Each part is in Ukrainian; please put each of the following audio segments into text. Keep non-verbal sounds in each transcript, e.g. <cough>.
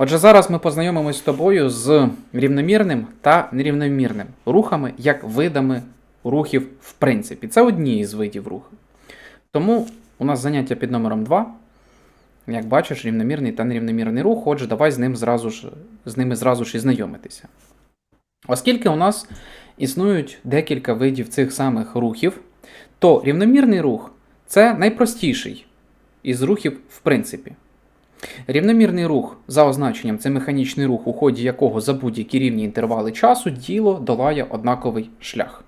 Отже, зараз ми познайомимось з тобою з рівномірним та нерівномірним рухами як видами рухів в принципі. Це одні із видів руху. Тому у нас заняття під номером 2. Як бачиш, рівномірний та нерівномірний рух, отже, давай з, ним зразу ж, з ними зразу ж і знайомитися. Оскільки у нас існують декілька видів цих самих рухів, то рівномірний рух це найпростіший із рухів в принципі. Рівномірний рух за означенням це механічний рух, у ході якого за будь-які рівні інтервали часу діло долає однаковий шлях.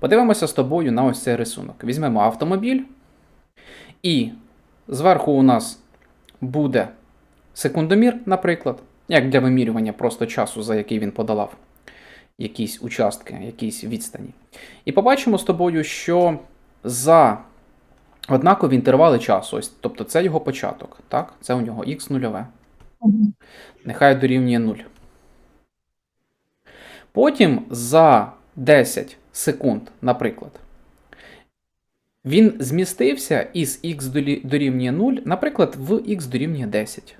Подивимося з тобою на ось цей рисунок. Візьмемо автомобіль, і зверху у нас буде секундомір, наприклад, як для вимірювання просто часу, за який він подолав якісь участки, якісь відстані. І побачимо з тобою, що за однакові інтервали часу, ось, тобто це його початок, так? Це у нього х нульове. Нехай дорівнює 0. Потім за 10 секунд, наприклад, він змістився із х дорівнює 0, наприклад, в х дорівнює 10.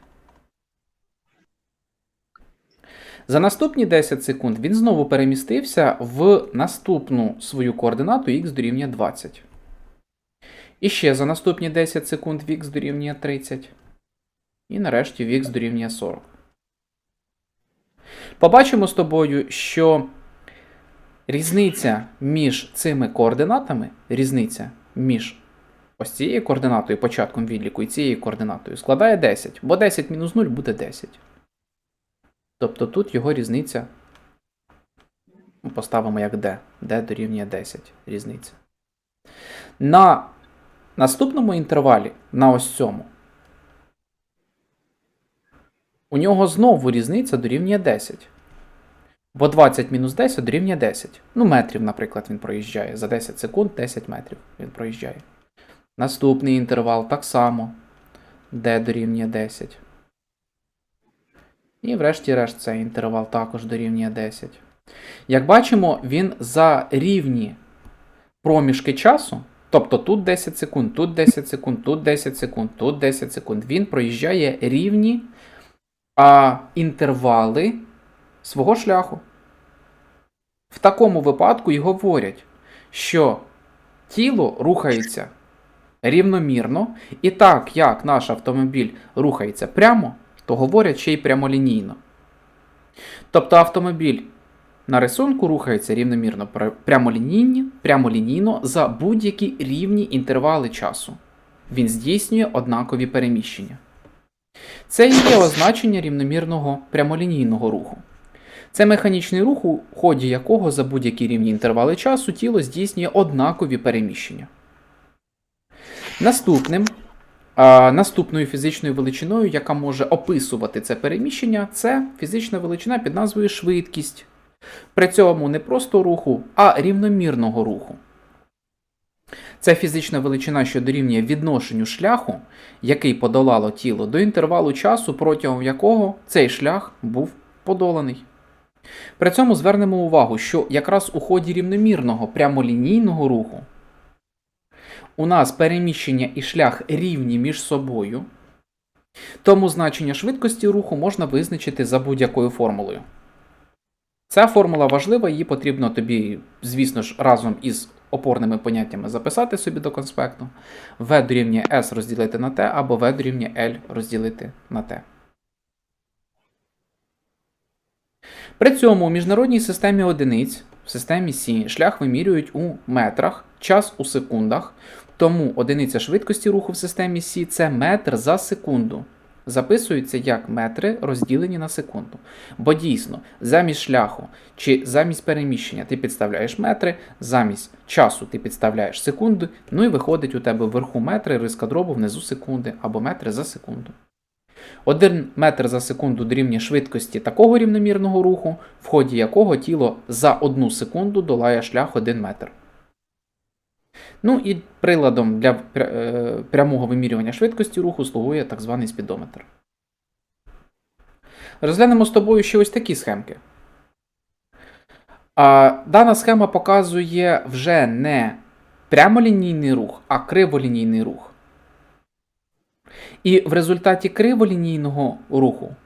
За наступні 10 секунд він знову перемістився в наступну свою координату х дорівнює 20. І ще за наступні 10 секунд в х дорівнює 30. І нарешті в х дорівнює 40. Побачимо з тобою, що різниця між цими координатами, різниця між ось цією координатою, початком відліку і цією координатою складає 10, бо 10 мінус 0 буде 10. Тобто тут його різниця поставимо як d. d дорівнює 10 різниця. На наступному інтервалі, на ось цьому, у нього знову різниця дорівнює 10. Бо 20 мінус 10 дорівнює 10. Ну, метрів, наприклад, він проїжджає. За 10 секунд 10 метрів він проїжджає. Наступний інтервал так само. d дорівнює 10. І врешті-решт цей інтервал також дорівнює 10. Як бачимо, він за рівні проміжки часу, тобто тут 10 секунд, тут 10 секунд, тут 10 секунд, тут 10 секунд, він проїжджає рівні а, інтервали свого шляху. В такому випадку й говорять, що тіло рухається рівномірно, і так як наш автомобіль рухається прямо, то говорять ще й прямолінійно. Тобто автомобіль на рисунку рухається рівномірно прямолінійно, прямолінійно за будь-які рівні інтервали часу. Він здійснює однакові переміщення. Це і є означення рівномірного прямолінійного руху. Це механічний рух, у ході якого за будь-які рівні інтервали часу тіло здійснює однакові переміщення. Наступним, а, наступною фізичною величиною, яка може описувати це переміщення, це фізична величина під назвою швидкість. При цьому не просто руху, а рівномірного руху. Це фізична величина, що дорівнює відношенню шляху, який подолало тіло, до інтервалу часу, протягом якого цей шлях був подоланий. При цьому звернемо увагу, що якраз у ході рівномірного прямолінійного руху у нас переміщення і шлях рівні між собою, тому значення швидкості руху можна визначити за будь-якою формулою. Ця формула важлива, її потрібно тобі, звісно ж, разом із опорними поняттями записати собі до конспекту. V дорівнює S розділити на T або V дорівнює L розділити на T. При цьому у міжнародній системі одиниць, в системі Сі, шлях вимірюють у метрах, час у секундах, тому одиниця швидкості руху в системі Сі це метр за секунду. Записується як метри розділені на секунду. Бо дійсно, замість шляху чи замість переміщення ти підставляєш метри, замість часу ти підставляєш секунди, ну і виходить у тебе вверху метри, риска дробу внизу секунди або метри за секунду. Один метр за секунду дорівнює швидкості такого рівномірного руху, в ході якого тіло за одну секунду долає шлях 1 метр. Ну і приладом для е, прямого вимірювання швидкості руху слугує так званий спідометр. Розглянемо з тобою ще ось такі схемки. Дана схема показує вже не прямолінійний рух, а криволінійний рух. І в результаті криволінійного руху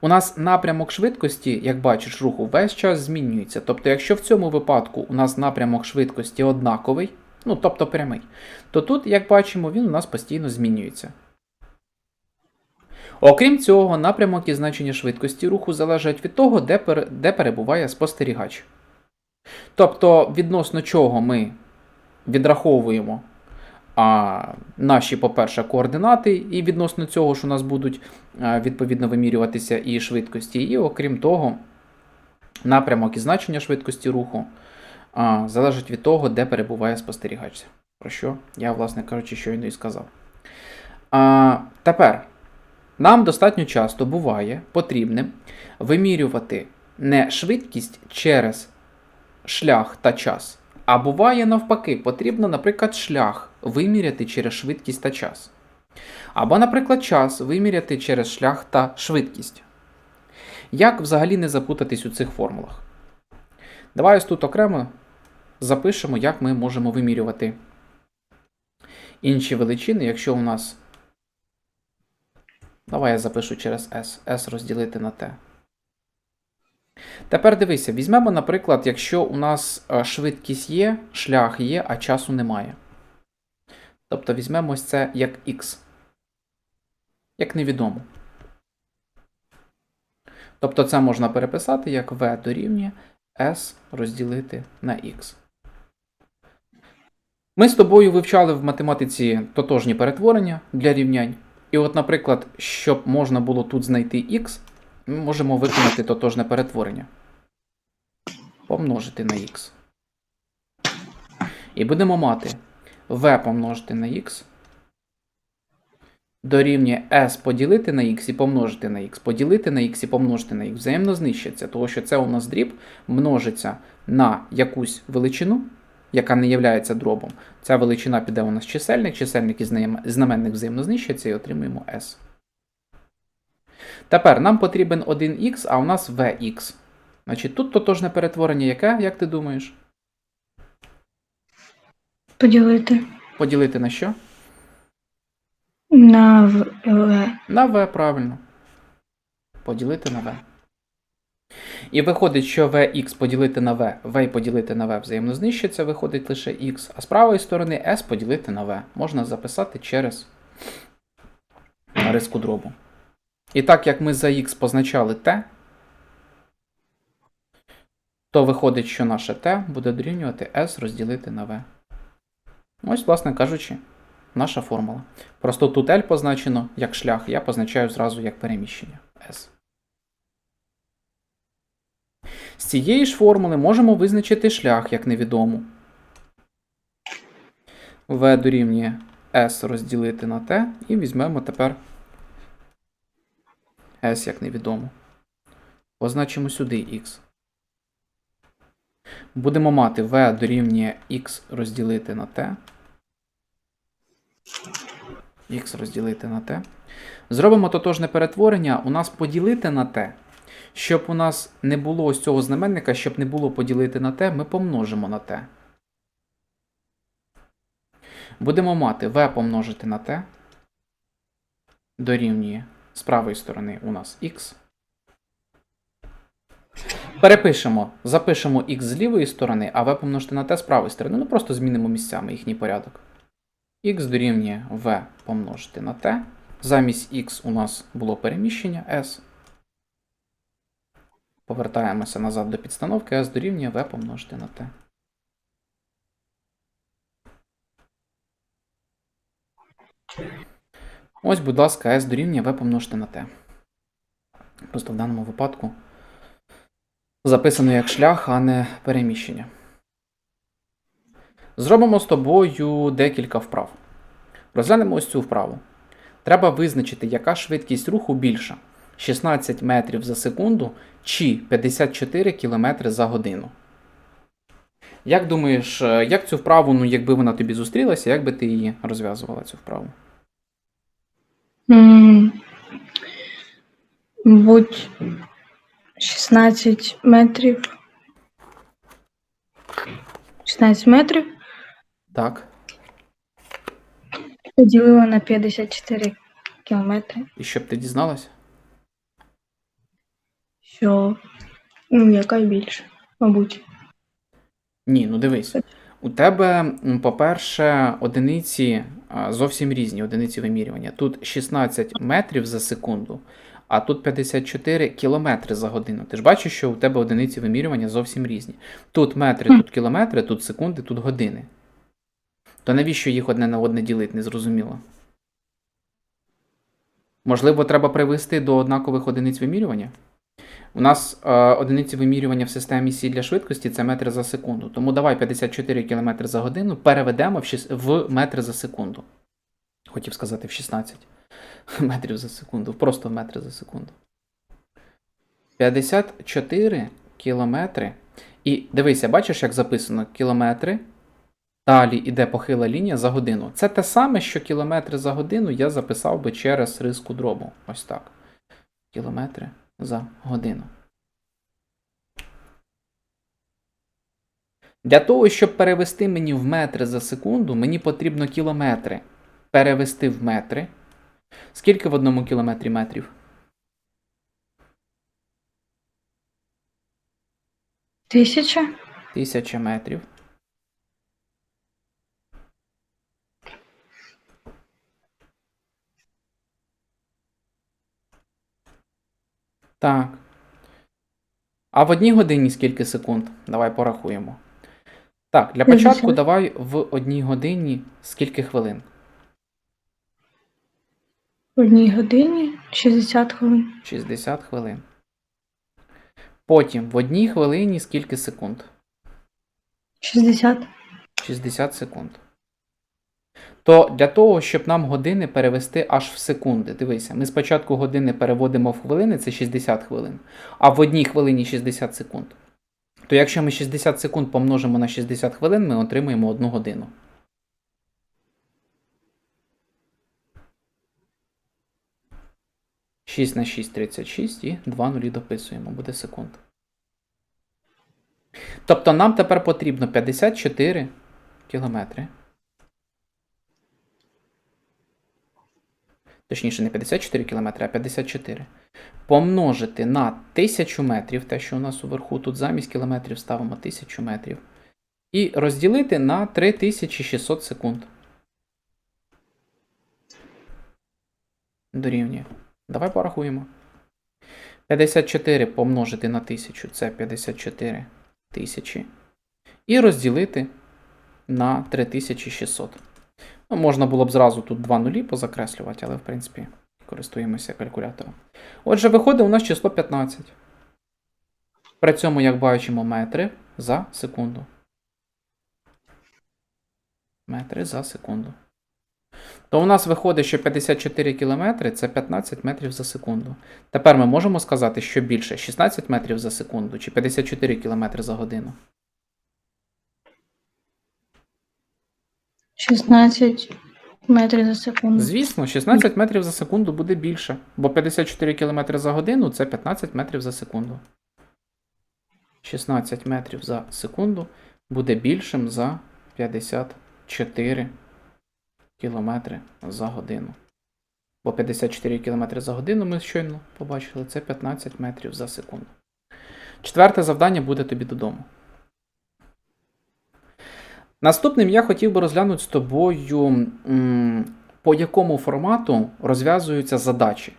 У нас напрямок швидкості, як бачиш, руху весь час змінюється. Тобто, якщо в цьому випадку у нас напрямок швидкості однаковий, ну тобто прямий, то тут, як бачимо, він у нас постійно змінюється. Окрім цього, напрямок і значення швидкості руху залежать від того, де, пере- де перебуває спостерігач. Тобто, відносно чого ми відраховуємо а, наші, по-перше, координати, і відносно цього ж у нас будуть а, відповідно вимірюватися і швидкості, і окрім того, напрямок і значення швидкості руху а, залежить від того, де перебуває спостерігач. Про що я, власне кажучи, щойно і сказав. А, тепер нам достатньо часто буває потрібним вимірювати не швидкість через шлях та час, а буває навпаки, потрібно, наприклад, шлях виміряти через швидкість та час. Або, наприклад, час виміряти через шлях та швидкість. Як взагалі не запутатись у цих формулах? Давай ось тут окремо запишемо, як ми можемо вимірювати інші величини, якщо у нас. Давай я запишу через S. S розділити на T. Тепер дивися, візьмемо, наприклад, якщо у нас е, швидкість є, шлях є, а часу немає. Тобто візьмемо це як x. Як невідомо. Тобто це можна переписати як v дорівнює s розділити на x. Ми з тобою вивчали в математиці тотожні перетворення для рівнянь. І от, наприклад, щоб можна було тут знайти x, ми можемо виконати тотожне перетворення. Помножити на x. І будемо мати v помножити на x. Дорівнює s поділити на x і помножити на x, поділити на x і помножити на x. Взаємно знищаться, тому що це у нас дріб множиться на якусь величину, яка не є дробом. Ця величина піде у нас чисельник, чисельник і знаменник взаємно знищаться і отримуємо s. Тепер нам потрібен 1х, а у нас vx. Значить, тут тотожне перетворення яке, як ти думаєш? Поділити Поділити на що? на в На v, правильно. Поділити на v. І виходить, що vx поділити на v, v поділити на v взаємно знищиться, виходить лише x, а з правої сторони s поділити на v. Можна записати через риску дробу. І так як ми за x позначали t, то виходить, що наше t буде дорівнювати s розділити на v. Ось, власне кажучи, наша формула. Просто тут L позначено як шлях, я позначаю зразу як переміщення S. З цієї ж формули можемо визначити шлях як невідому. V дорівнює S розділити на T і візьмемо тепер S як невідому. Позначимо сюди X. Будемо мати V дорівнює X розділити на T. Х розділити на t. Зробимо тотожне перетворення. У нас поділити на t. Щоб у нас не було ось цього знаменника, щоб не було поділити на t, ми помножимо на t. Будемо мати v помножити на t. Дорівнює з правої сторони у нас x. Перепишемо, запишемо x з лівої сторони, а v помножити на t з правої сторони. Ну просто змінимо місцями їхній порядок x дорівнює v помножити на t. Замість x у нас було переміщення s. Повертаємося назад до підстановки, s дорівнює v помножити на t. Ось, будь ласка, s дорівнює v помножити на t. Просто в даному випадку записано як шлях, а не переміщення. Зробимо з тобою декілька вправ. Розглянемо ось цю вправу. Треба визначити, яка швидкість руху більша: 16 метрів за секунду чи 54 км за годину. Як думаєш, е, як цю вправу, ну якби вона тобі зустрілася, як би ти її розв'язувала цю вправу? Будь 16 метрів. 16 метрів Так. поділила на 54 кілометри. І щоб ти дізналась? Що ну, яка більше, мабуть. Ні, ну дивись. У тебе, по-перше, одиниці зовсім різні одиниці вимірювання. Тут 16 метрів за секунду, а тут 54 кілометри за годину. Ти ж бачиш, що у тебе одиниці вимірювання зовсім різні. Тут метри, тут кілометри, тут секунди, тут години. То навіщо їх одне на одне ділити, незрозуміло. Можливо, треба привести до однакових одиниць вимірювання? У нас е, одиниці вимірювання в системі Сі для швидкості це метри за секунду. Тому давай 54 км за годину переведемо в, шіс- в метри за секунду. Хотів сказати в 16 <laughs> метрів за секунду. Просто в метри за секунду. 54 кілометри. І дивися, бачиш, як записано кілометри. Далі йде похила лінія за годину. Це те саме, що кілометри за годину я записав би через риску дробу. Ось так. Кілометри за годину. Для того, щоб перевести мені в метри за секунду, мені потрібно кілометри перевести в метри. Скільки в одному кілометрі метрів? Тисяча, Тисяча метрів. Так. А в одній годині скільки секунд? Давай порахуємо. Так, для початку давай в одній годині скільки хвилин? в одній годині 60 хвилин. 60 хвилин. Потім в одній хвилині скільки секунд? 60. 60 секунд. То для того, щоб нам години перевести аж в секунди. Дивися, ми спочатку години переводимо в хвилини, це 60 хвилин, а в одній хвилині 60 секунд. То якщо ми 60 секунд помножимо на 60 хвилин, ми отримаємо 1 годину. Шість на 6 – 36 і 2 нулі дописуємо, буде секунд. Тобто нам тепер потрібно 54 кілометри. Точніше, не 54 кілометри, а 54. Помножити на 1000 метрів, те, що у нас уверху, тут замість кілометрів ставимо 1000 метрів. І розділити на 3600 секунд. Дорівнює. Давай порахуємо. 54 помножити на 1000 це 54 тисячі. І розділити на 3600. Ну, можна було б зразу тут два нулі позакреслювати, але в принципі користуємося калькулятором. Отже, виходить у нас число 15. При цьому, як бачимо, метри за секунду. Метри за секунду. То у нас виходить, що 54 кілометри це 15 метрів за секунду. Тепер ми можемо сказати, що більше 16 метрів за секунду чи 54 кілометри за годину. 16 метрів за секунду. Звісно, 16 метрів за секунду буде більше, бо 54 км за годину це 15 метрів за секунду. 16 метрів за секунду буде більшим за 54 км за годину. Бо 54 км за годину ми щойно побачили, це 15 метрів за секунду. Четверте завдання буде тобі додому. Наступним я хотів би розглянути з тобою, по якому формату розв'язуються задачі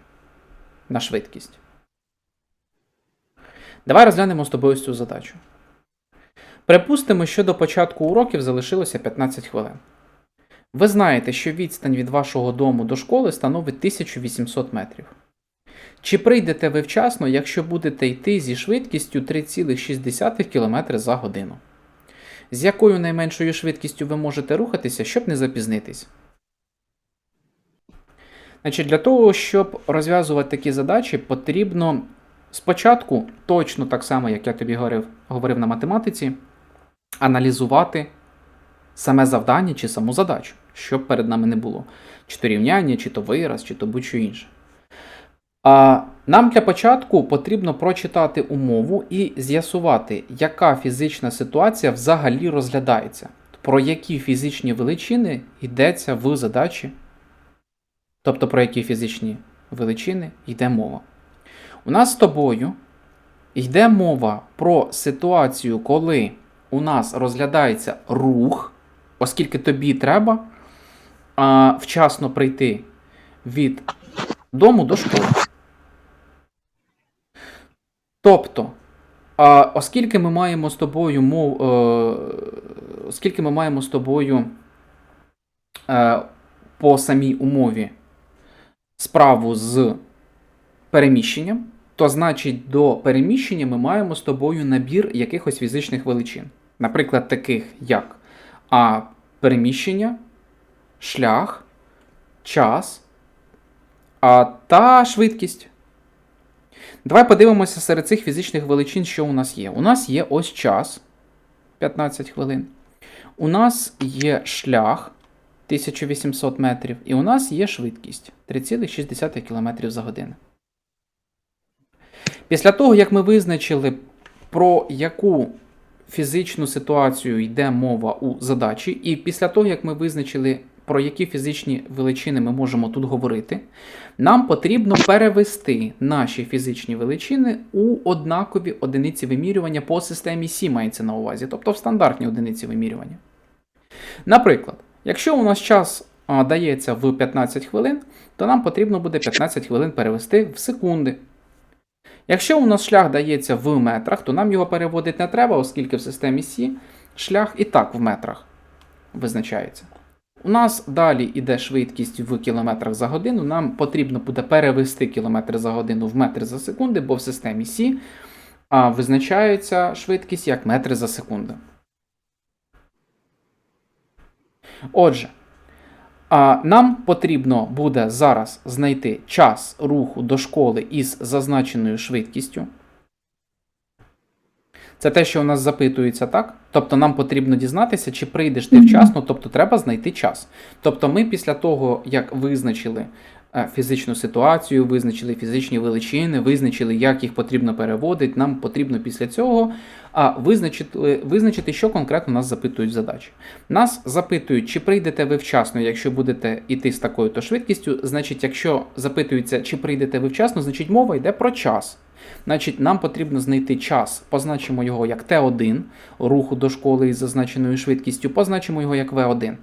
на швидкість. Давай розглянемо з тобою цю задачу. Припустимо, що до початку уроків залишилося 15 хвилин. Ви знаєте, що відстань від вашого дому до школи становить 1800 метрів. Чи прийдете ви вчасно, якщо будете йти зі швидкістю 3,6 км за годину? З якою найменшою швидкістю ви можете рухатися, щоб не запізнитись? Значить, для того, щоб розв'язувати такі задачі, потрібно спочатку, точно так само, як я тобі говорив, говорив на математиці, аналізувати саме завдання чи саму задачу, щоб перед нами не було. Чи то рівняння, чи то вираз, чи то будь-що інше. А нам для початку потрібно прочитати умову і з'ясувати, яка фізична ситуація взагалі розглядається, про які фізичні величини йдеться в задачі, тобто про які фізичні величини йде мова. У нас з тобою йде мова про ситуацію, коли у нас розглядається рух, оскільки тобі треба а, вчасно прийти від дому до школи. Тобто, оскільки ми маємо з тобою мов, е, оскільки ми маємо з тобою е, по самій умові справу з переміщенням, то значить до переміщення ми маємо з тобою набір якихось фізичних величин. Наприклад, таких як а, переміщення, шлях, час а, та швидкість. Давай подивимося серед цих фізичних величин, що у нас є. У нас є ось час 15 хвилин. У нас є шлях 1800 метрів, і у нас є швидкість 3,6 км за годину. Після того, як ми визначили, про яку фізичну ситуацію йде мова у задачі, і після того, як ми визначили, про які фізичні величини ми можемо тут говорити, нам потрібно перевести наші фізичні величини у однакові одиниці вимірювання по системі Сі мається на увазі, тобто в стандартні одиниці вимірювання. Наприклад, якщо у нас час а, дається в 15 хвилин, то нам потрібно буде 15 хвилин перевести в секунди. Якщо у нас шлях дається в метрах, то нам його переводити не треба, оскільки в системі Сі шлях і так в метрах визначається. У нас далі йде швидкість в кілометрах за годину. Нам потрібно буде перевести кілометри за годину в метри за секунди, бо в системі Сі визначається швидкість як метри за секунду. Отже, нам потрібно буде зараз знайти час руху до школи із зазначеною швидкістю. Це те, що у нас запитується, так? Тобто нам потрібно дізнатися, чи прийдеш ти вчасно, тобто треба знайти час. Тобто ми після того, як визначили е, фізичну ситуацію, визначили фізичні величини, визначили, як їх потрібно переводити, нам потрібно після цього а, визначити, визначити, що конкретно нас запитують в задачі. Нас запитують, чи прийдете ви вчасно, якщо будете йти з такою-то швидкістю. Значить, якщо запитується, чи прийдете ви вчасно, значить мова йде про час. Значить, нам потрібно знайти час, позначимо його як Т1, руху до школи із зазначеною швидкістю, позначимо його як В1.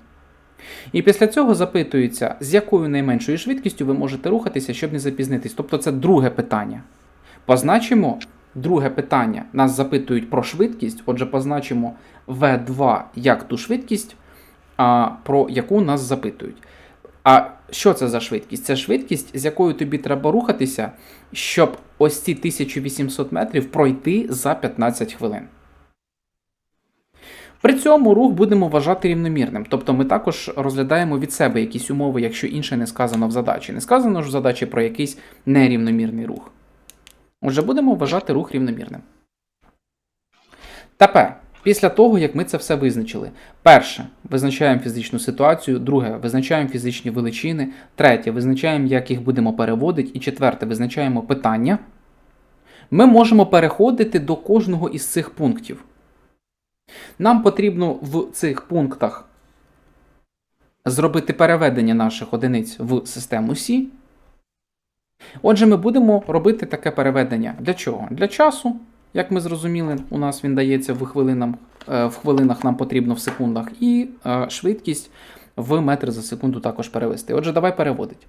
І після цього запитується, з якою найменшою швидкістю ви можете рухатися, щоб не запізнитись. Тобто це друге питання. Позначимо друге питання. Нас запитують про швидкість, отже, позначимо В2 як ту швидкість, про яку нас запитують. А що це за швидкість? Це швидкість, з якою тобі треба рухатися, щоб ось ці 1800 метрів пройти за 15 хвилин. При цьому рух будемо вважати рівномірним. Тобто ми також розглядаємо від себе якісь умови, якщо інше не сказано в задачі. Не сказано ж в задачі про якийсь нерівномірний рух. Отже, будемо вважати рух рівномірним. Тепер, після того, як ми це все визначили, перше, визначаємо фізичну ситуацію, друге, визначаємо фізичні величини, третє, визначаємо, як їх будемо переводити, і четверте, визначаємо питання. Ми можемо переходити до кожного із цих пунктів. Нам потрібно в цих пунктах зробити переведення наших одиниць в систему Сі. Отже, ми будемо робити таке переведення. Для чого? Для часу, як ми зрозуміли, у нас він дається в, хвилинам, е, в хвилинах нам потрібно в секундах, і е, швидкість в метри за секунду також перевести. Отже, давай переводити.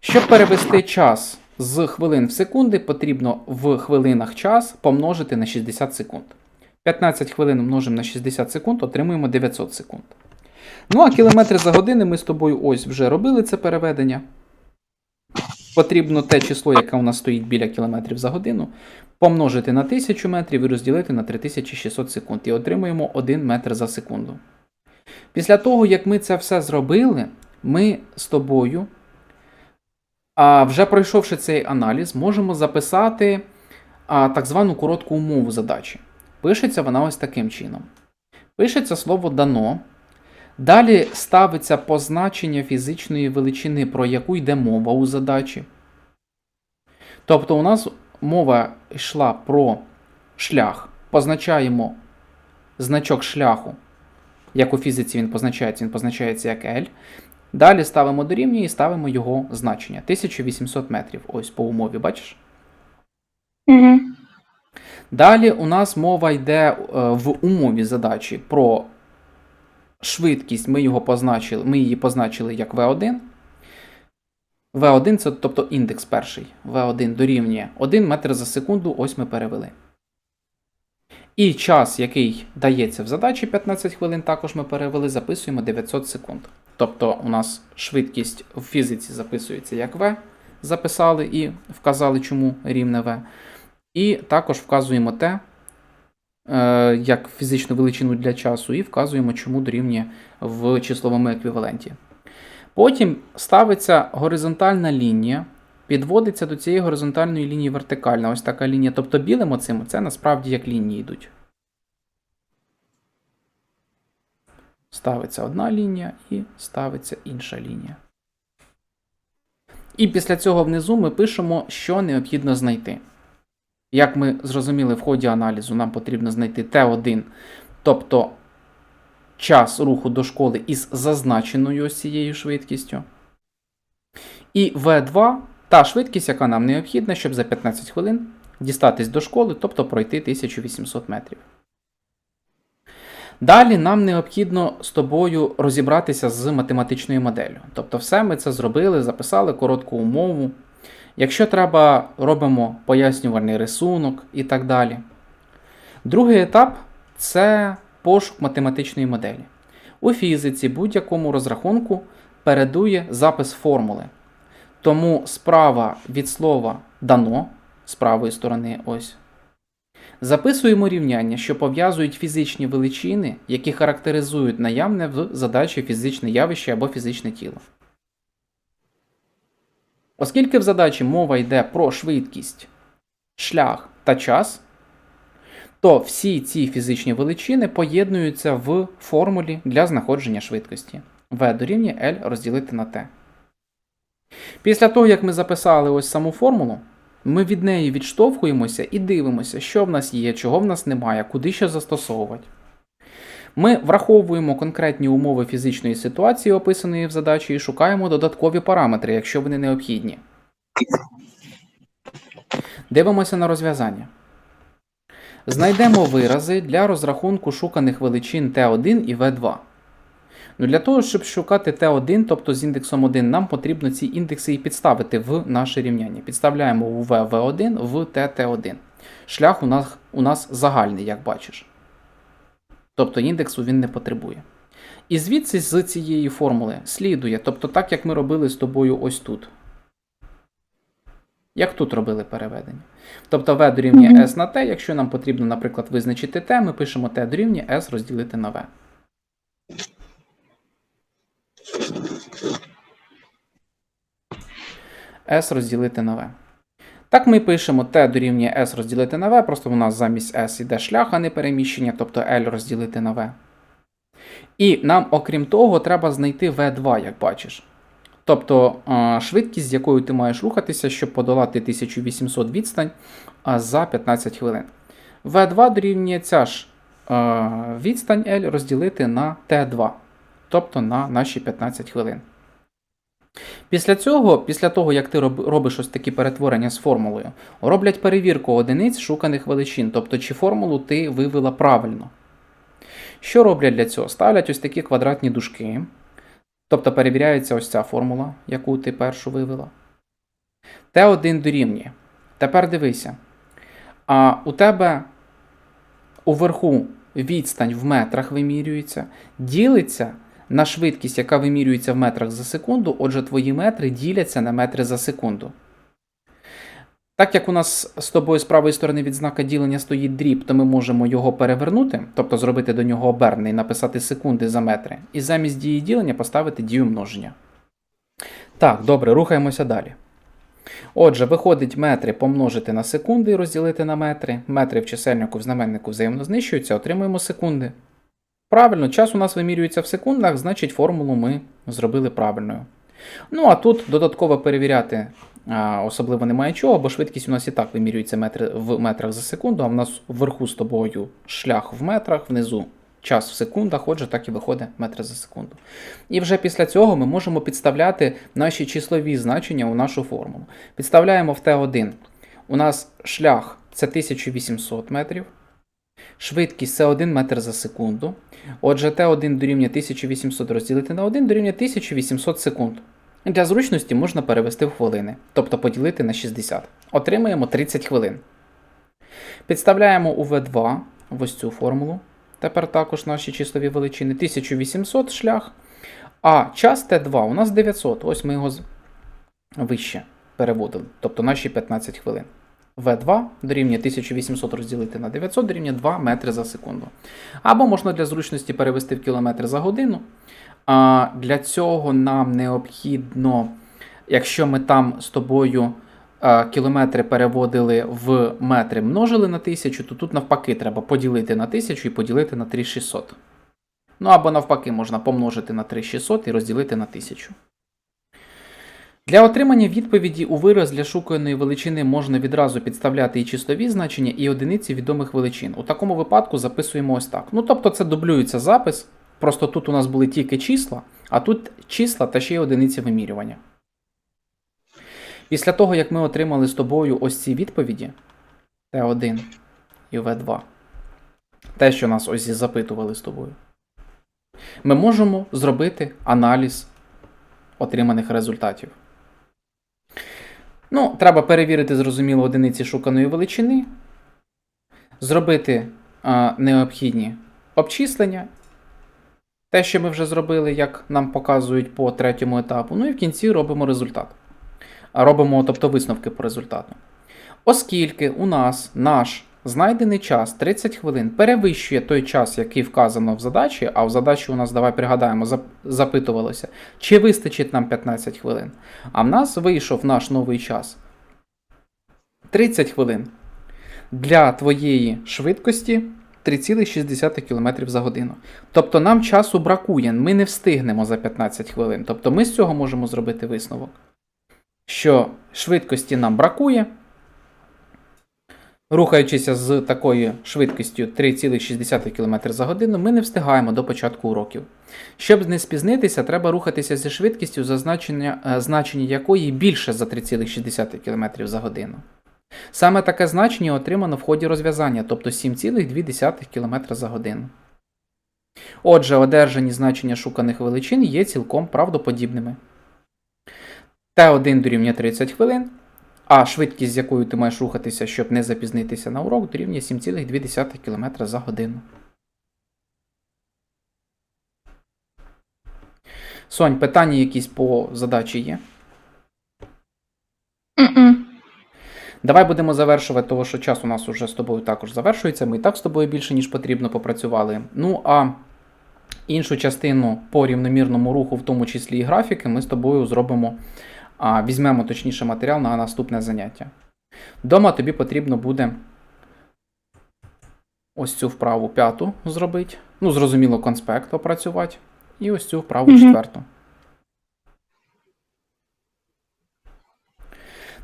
Щоб перевести час з хвилин в секунди, потрібно в хвилинах час помножити на 60 секунд. 15 хвилин множимо на 60 секунд, отримуємо 900 секунд. Ну а кілометри за години ми з тобою ось вже робили це переведення. Потрібно те число, яке у нас стоїть біля кілометрів за годину, помножити на 1000 метрів і розділити на 3600 секунд. І отримуємо 1 метр за секунду. Після того, як ми це все зробили, ми з тобою, а вже пройшовши цей аналіз, можемо записати так звану коротку умову задачі. Пишеться вона ось таким чином. Пишеться слово дано. Далі ставиться позначення фізичної величини, про яку йде мова у задачі. Тобто, у нас мова йшла про шлях. Позначаємо значок шляху. Як у фізиці він позначається, він позначається як L. Далі ставимо дорівнює і ставимо його значення. 1800 метрів. Ось по умові, бачиш? Угу. Далі у нас мова йде е, в умові задачі про швидкість. Ми, його позначили, ми її позначили як V1. V1 це тобто індекс перший. V1 дорівнює 1 метр за секунду, ось ми перевели. І час, який дається в задачі 15 хвилин, також ми перевели, записуємо 900 секунд. Тобто у нас швидкість в фізиці записується як V, записали і вказали, чому рівне V. І також вказуємо те, е, як фізичну величину для часу, і вказуємо, чому дорівнює в числовому еквіваленті. Потім ставиться горизонтальна лінія, підводиться до цієї горизонтальної лінії вертикальна. Ось така лінія. Тобто білим оцим це насправді як лінії йдуть. Ставиться одна лінія і ставиться інша лінія. І після цього внизу ми пишемо, що необхідно знайти. Як ми зрозуміли в ході аналізу, нам потрібно знайти Т1, тобто час руху до школи із зазначеною ось цією швидкістю. І В2 та швидкість, яка нам необхідна, щоб за 15 хвилин дістатись до школи, тобто пройти 1800 метрів. Далі нам необхідно з тобою розібратися з математичною моделлю. Тобто, все ми це зробили, записали коротку умову. Якщо треба, робимо пояснювальний рисунок і так далі. Другий етап це пошук математичної моделі. У фізиці будь-якому розрахунку передує запис формули. Тому справа від слова дано з правої сторони ось. Записуємо рівняння, що пов'язують фізичні величини, які характеризують наявне в задачі фізичне явище або фізичне тіло. Оскільки в задачі мова йде про швидкість, шлях та час, то всі ці фізичні величини поєднуються в формулі для знаходження швидкості. V дорівнює L розділити на T. Після того, як ми записали ось саму формулу, ми від неї відштовхуємося і дивимося, що в нас є, чого в нас немає, куди що застосовувати. Ми враховуємо конкретні умови фізичної ситуації, описаної в задачі, і шукаємо додаткові параметри, якщо вони необхідні. Дивимося на розв'язання. Знайдемо вирази для розрахунку шуканих величин Т1 і В2. Ну, Для того, щоб шукати Т1, тобто з індексом 1, нам потрібно ці індекси і підставити в наше рівняння. Підставляємо у В В1 в ТТ1. Шлях у нас, у нас загальний, як бачиш. Тобто індексу він не потребує. І звідси з цієї формули слідує, тобто так, як ми робили з тобою ось тут. Як тут робили переведення. Тобто V дорівнює S на T, якщо нам потрібно, наприклад, визначити T, ми пишемо T дорівнює S розділити на V. S розділити на V. Так ми пишемо T дорівнює S розділити на V, просто у нас замість S йде шлях, а не переміщення, тобто L розділити на V. І нам, окрім того, треба знайти V2, як бачиш. Тобто е, швидкість, з якою ти маєш рухатися, щоб подолати 1800 відстань за 15 хвилин. V2 дорівнює ця ж е, відстань L розділити на T2, тобто на наші 15 хвилин. Після цього, після того, як ти робиш ось такі перетворення з формулою, роблять перевірку одиниць шуканих величин, тобто чи формулу ти вивела правильно. Що роблять для цього? Ставлять ось такі квадратні дужки. Тобто перевіряється ось ця формула, яку ти першу вивела. Т1 дорівнює. Тепер дивися. А у тебе уверху відстань в метрах вимірюється, ділиться на швидкість, яка вимірюється в метрах за секунду, отже, твої метри діляться на метри за секунду. Так як у нас з тобою з правої сторони від знака ділення стоїть дріб, то ми можемо його перевернути, тобто зробити до нього обернений, написати секунди за метри, і замість дії ділення поставити дію множення. Так, добре, рухаємося далі. Отже, виходить метри помножити на секунди і розділити на метри. Метри в чисельнику в знаменнику взаємно знищуються, отримуємо секунди. Правильно, час у нас вимірюється в секундах, значить формулу ми зробили правильною. Ну а тут додатково перевіряти а, особливо немає чого, бо швидкість у нас і так вимірюється метри, в метрах за секунду, а в нас вверху з тобою шлях в метрах, внизу час в секундах, отже, так і виходить метри за секунду. І вже після цього ми можемо підставляти наші числові значення у нашу формулу. Підставляємо в Т1. У нас шлях це 1800 метрів. Швидкість це 1 метр за секунду. Отже, Т1 дорівнює 1800 розділити на 1 дорівнює 1800 секунд. Для зручності можна перевести в хвилини, тобто поділити на 60. Отримаємо 30 хвилин. Підставляємо у В2 в ось цю формулу. Тепер також наші числові величини 1800 шлях. А час Т2 у нас 900. Ось ми його вище переводили, тобто наші 15 хвилин. В2 дорівнює 1800 розділити на 900 дорівнює 2 метри за секунду. Або можна для зручності перевести в кілометри за годину. А для цього нам необхідно, якщо ми там з тобою кілометри переводили в метри, множили на 1000, то тут навпаки треба поділити на 1000 і поділити на 3600. Ну або навпаки, можна помножити на 3600 і розділити на 1000. Для отримання відповіді у вираз для шуканої величини можна відразу підставляти і числові значення, і одиниці відомих величин. У такому випадку записуємо ось так. Ну тобто це дублюється запис. Просто тут у нас були тільки числа, а тут числа та ще й одиниці вимірювання. Після того, як ми отримали з тобою ось ці відповіді Т1 і В2, те, що нас ось запитували з тобою, ми можемо зробити аналіз отриманих результатів. Ну, треба перевірити, зрозуміло, одиниці шуканої величини, зробити а, необхідні обчислення, те, що ми вже зробили, як нам показують по третьому етапу. Ну і в кінці робимо результат. Робимо, тобто, висновки по результату. Оскільки у нас наш знайдений час 30 хвилин перевищує той час, який вказано в задачі, а в задачі у нас, давай пригадаємо, запитувалося, чи вистачить нам 15 хвилин. А в нас вийшов наш новий час 30 хвилин. Для твоєї швидкості 3,6 км за годину. Тобто нам часу бракує, ми не встигнемо за 15 хвилин. Тобто ми з цього можемо зробити висновок, що швидкості нам бракує. Рухаючися з такою швидкістю 3,6 км за годину, ми не встигаємо до початку уроків. Щоб не спізнитися, треба рухатися зі швидкістю, зазначення, е, значення якої більше за 3,6 км за годину. Саме таке значення отримано в ході розв'язання, тобто 7,2 км за годину. Отже, одержані значення шуканих величин є цілком правдоподібними. Т1 дорівнює 30 хвилин, а швидкість, з якою ти маєш рухатися, щоб не запізнитися на урок, дорівнює 7,2 км за годину. Сонь, питання якісь по задачі є? Мгм. Давай будемо завершувати, того що час у нас уже з тобою також завершується. Ми і так з тобою більше, ніж потрібно, попрацювали. Ну а іншу частину по рівномірному руху, в тому числі і графіки, ми з тобою зробимо, а, візьмемо точніше матеріал на наступне заняття. Дома тобі потрібно буде ось цю вправу п'яту зробити. Ну, зрозуміло, конспект опрацювати. І ось цю вправу четверту.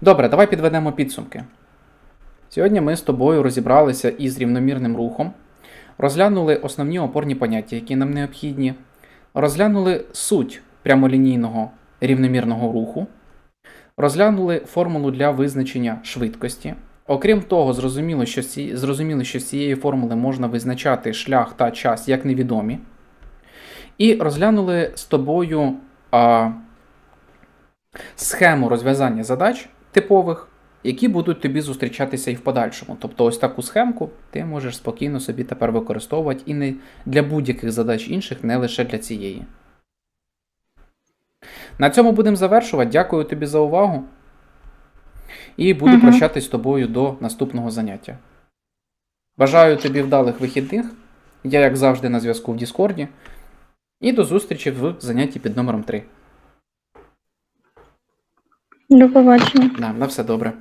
Добре, давай підведемо підсумки. Сьогодні ми з тобою розібралися із рівномірним рухом, розглянули основні опорні поняття, які нам необхідні, розглянули суть прямолінійного рівномірного руху, розглянули формулу для визначення швидкості. Окрім того, зрозуміло, що ці... зрозуміли, що з цієї формули можна визначати шлях та час як невідомі. І розглянули з тобою а, схему розв'язання задач типових, які будуть тобі зустрічатися і в подальшому. Тобто, ось таку схемку ти можеш спокійно собі тепер використовувати і не для будь-яких задач інших, не лише для цієї. На цьому будемо завершувати. Дякую тобі за увагу. І буду угу. прощатись з тобою до наступного заняття. Бажаю тобі вдалих вихідних. Я, як завжди, на зв'язку в Діскорді. І до зустрічі в занятті під номером 3. До побачення. Да, на все добре.